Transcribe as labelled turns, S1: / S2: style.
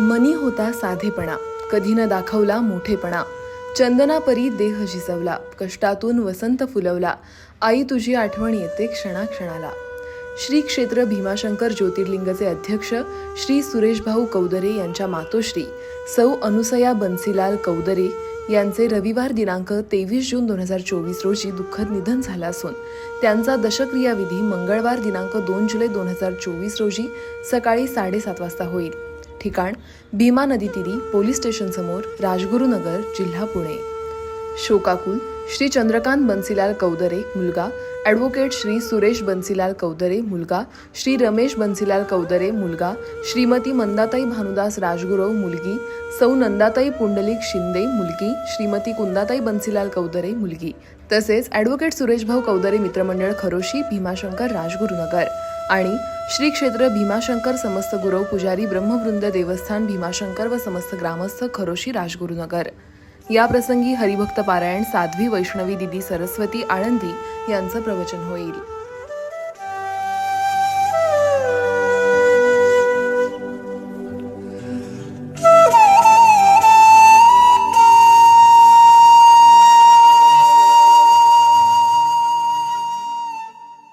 S1: मनी होता साधेपणा कधी न दाखवला मोठेपणा. चंदनापरी देह झिजवला कष्टातून वसंत फुलवला. आई तुझी आठवण येते क्षणाक्षणाला. श्री क्षेत्र भीमाशंकर ज्योतिर्लिंगचे अध्यक्ष श्री सुरेशभाऊ कौदरे यांच्या मातोश्री सौ अनुसया बन्सीलाल कौदरे यांचे रविवार दिनांक तेवीस जून दोन हजार चोवीस रोजी दुःखद निधन झालं असून त्यांचा दशक्रियाविधी मंगळवार दिनांक दोन जुलै दोन हजार चोवीस रोजी सकाळी साडेसात वाजता होईल. ठिकाण भीमा नदी तिरी पोलीस स्टेशन समोर राजगुरुनगर जिल्हा पुणे. शोकाकुल श्री चंद्रकांत बन्सीलाल कौदरे मुलगा ॲडव्होकेट श्री सुरेश बन्सीलाल कौदरे मुलगा श्री रमेश बन्सीलाल कौदरे मुलगा श्रीमती मंदाताई भानुदास राजगुरव मुलगी सौ नंदाताई पुंडलिक शिंदे मुलगी श्रीमती कुंदाताई बन्सीलाल कौदरे मुलगी तसेच ॲडव्होकेट सुरेशभाऊ कौदरे मित्रमंडळ खरोशी भीमाशंकर राजगुरुनगर. आणि श्री क्षेत्र भीमाशंकर समस्त गुरव पुजारी ब्रह्मवृंद देवस्थान भीमाशंकर व समस्त ग्रामस्थ खरोशी राजगुरुनगर. या प्रसंगी हरिभक्त पारायण साध्वी वैष्णवी दिदी सरस्वती आळंदी यांचं प्रवचन होईल.